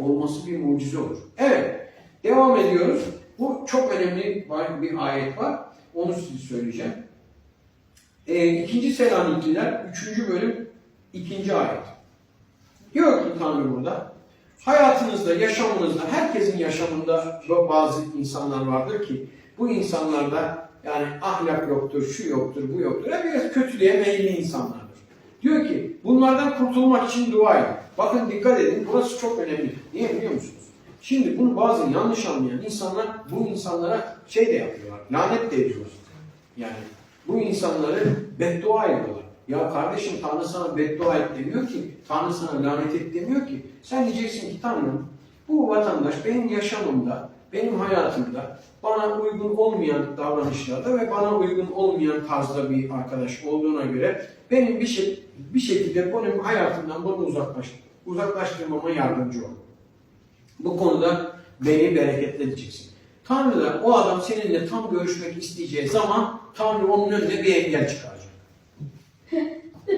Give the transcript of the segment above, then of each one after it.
olması bir mucize olur. Evet, devam ediyoruz. Bu çok önemli bir ayet var. Onu size söyleyeceğim. E, ikinci Selanikliler, üçüncü bölüm, ikinci ayet. Diyor ki Tanrı burada, hayatınızda, yaşamınızda, herkesin yaşamında bazı insanlar vardır ki bu insanlarda yani ahlak yoktur, şu yoktur, bu yoktur. Hep biraz kötülüğe meyilli insanlardır. Diyor ki bunlardan kurtulmak için dua edin. Bakın dikkat edin burası çok önemli. Niye biliyor musunuz? Şimdi bunu bazı yanlış anlayan insanlar bu insanlara şey de yapıyorlar. Lanet de ediyorlar. Yani bu insanları beddua ediyorlar. Ya kardeşim Tanrı sana beddua et demiyor ki, Tanrı sana lanet et demiyor ki. Sen diyeceksin ki Tanrım bu vatandaş benim yaşamımda, benim hayatımda bana uygun olmayan davranışlarda ve bana uygun olmayan tarzda bir arkadaş olduğuna göre benim bir şey bir şekilde benim hayatımdan bunu uzaklaş, uzaklaştırmama yardımcı ol. Bu konuda beni bereketledeceksin. Tanrı da o adam seninle tam görüşmek isteyeceği zaman Tanrı onun önüne bir engel çıkaracak.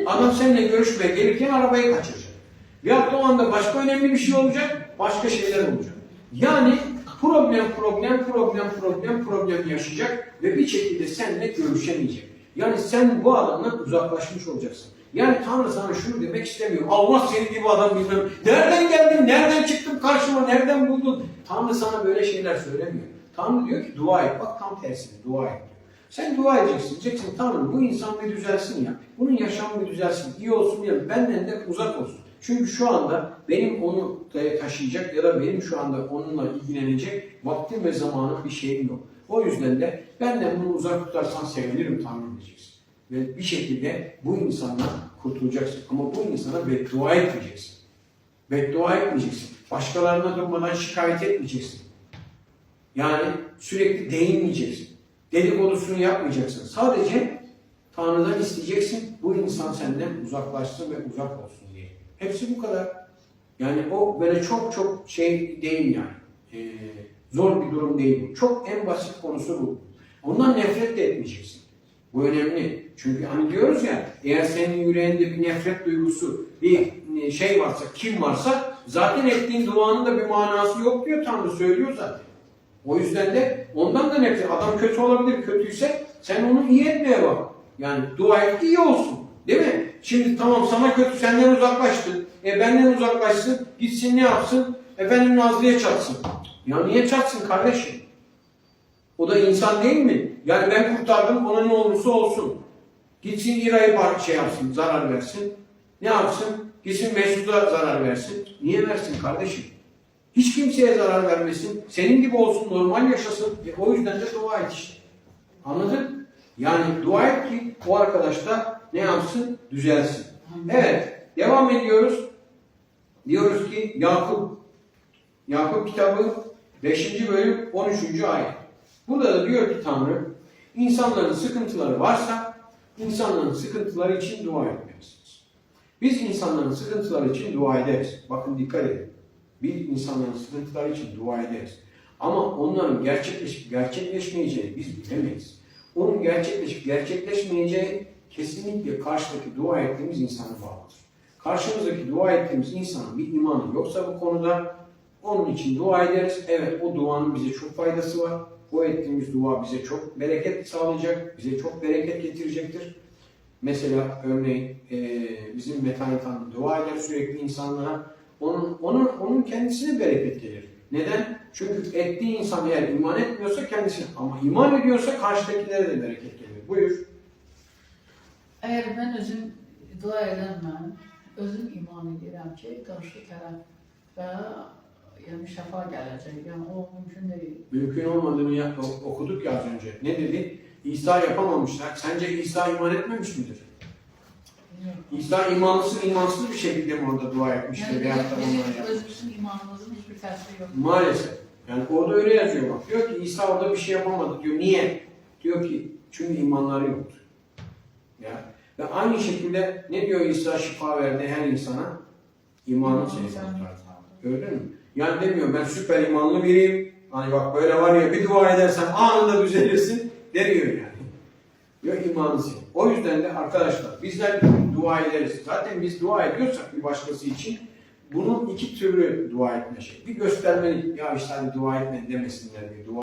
Adam seninle görüşmeye gelirken arabayı kaçıracak. Ya o anda başka önemli bir şey olacak, başka şeyler olacak. Yani problem, problem, problem, problem, problem yaşayacak ve bir şekilde seninle görüşemeyecek. Yani sen bu adamdan uzaklaşmış olacaksın. Yani Tanrı sana şunu demek istemiyor. Allah seni gibi adam bilmem. Nereden geldin, nereden çıktın karşıma, nereden buldun? Tanrı sana böyle şeyler söylemiyor. Tanrı diyor ki dua et. Bak tam tersine dua et. Sen dua edeceksin. Diyeceksin Tanrım bu insan bir düzelsin ya. Bunun yaşamı bir düzelsin. iyi olsun ya. Benden de uzak olsun. Çünkü şu anda benim onu taşıyacak ya da benim şu anda onunla ilgilenecek vaktim ve zamanım bir şeyim yok. O yüzden de benden bunu uzak tutarsan sevinirim Tanrım diyeceksin. Ve bir şekilde bu insandan kurtulacaksın. Ama bu insana beddua etmeyeceksin. Beddua etmeyeceksin. Başkalarına durmadan şikayet etmeyeceksin. Yani sürekli değinmeyeceksin. Dedikodusunu yapmayacaksın. Sadece Tanrı'dan isteyeceksin. Bu insan senden uzaklaşsın ve uzak olsun diye. Hepsi bu kadar. Yani o böyle çok çok şey değil yani. Ee, zor bir durum değil bu. Çok en basit konusu bu. Ondan nefret de etmeyeceksin. Bu önemli. Çünkü hani diyoruz ya eğer senin yüreğinde bir nefret duygusu, bir şey varsa, kim varsa zaten ettiğin duanın da bir manası yok diyor Tanrı söylüyor zaten. O yüzden de ondan da nefret. Adam kötü olabilir. Kötüyse sen onu iyi etmeye bak. Yani dua et iyi olsun. Değil mi? Şimdi tamam sana kötü senden uzaklaştı. E benden uzaklaşsın. Gitsin ne yapsın? Efendim Nazlı'ya çatsın. Ya niye çatsın kardeşim? O da insan değil mi? Yani ben kurtardım ona ne olursa olsun. Gitsin İra'yı şey yapsın, zarar versin. Ne yapsın? Gitsin Mesut'a zarar versin. Niye versin kardeşim? Hiç kimseye zarar vermesin. Senin gibi olsun, normal yaşasın. E, o yüzden de dua et işte. Anladın? Yani dua et ki o arkadaş da ne yapsın? Düzelsin. Evet. Devam ediyoruz. Diyoruz ki Yakup Yakup kitabı 5. bölüm 13. ayet. Burada da diyor ki Tanrı insanların sıkıntıları varsa insanların sıkıntıları için dua etmelisiniz. Biz insanların sıkıntıları için dua ederiz. Bakın dikkat edin. Bir insanların sıkıntıları için dua ederiz. Ama onların gerçekleşip gerçekleşmeyeceğini biz bilemeyiz. Onun gerçekleşip gerçekleşmeyeceği kesinlikle karşıdaki dua ettiğimiz insana bağlıdır. Karşımızdaki dua ettiğimiz insanın bir imanı yoksa bu konuda onun için dua ederiz. Evet o duanın bize çok faydası var. Bu ettiğimiz dua bize çok bereket sağlayacak, bize çok bereket getirecektir. Mesela örneğin e, bizim Metanet Hanım dua eder sürekli insanlara. Onun, onun, onun kendisine bereket gelir. Neden? Çünkü ettiği insan eğer iman etmiyorsa kendisine ama iman ediyorsa karşıdakilere de bereket gelir. Buyur. Əgər mən özüm dua edəmmən, özüm iman edirəm ki, qarşı tərəf və yəni şəfa gələcək. Yəni o mümkün deyil. Mümkün olmadığını ya- okuduk ya az önce. Ne dedi? İsa yapamamışlar. Sence İsa iman etmemiş midir? Bilmiyorum. İsa imanlısı imansız bir şekilde mi orada dua etmiştir? Veyahut da bizim, özümüzün imanımızın hiçbir təsiri yoxdur. Maalesef. Yani orada öyle yazıyor bak. Diyor ki İsa orada bir şey yapamadı diyor. Niye? Diyor ki çünkü imanları yoktu. Ya. Ve aynı şekilde ne diyor İsa şifa verdi her insana? İmanın seni kurtardı. Gördün mü? Yani demiyor ben süper imanlı biriyim. Hani bak böyle var ya bir dua edersen anında düzelirsin demiyor yani. Diyor imanı senin. O yüzden de arkadaşlar bizler dua ederiz. Zaten biz dua ediyorsak bir başkası için bunun iki türlü dua etme şekli. Bir göstermelik, ya işte hadi dua etme demesinler diye dua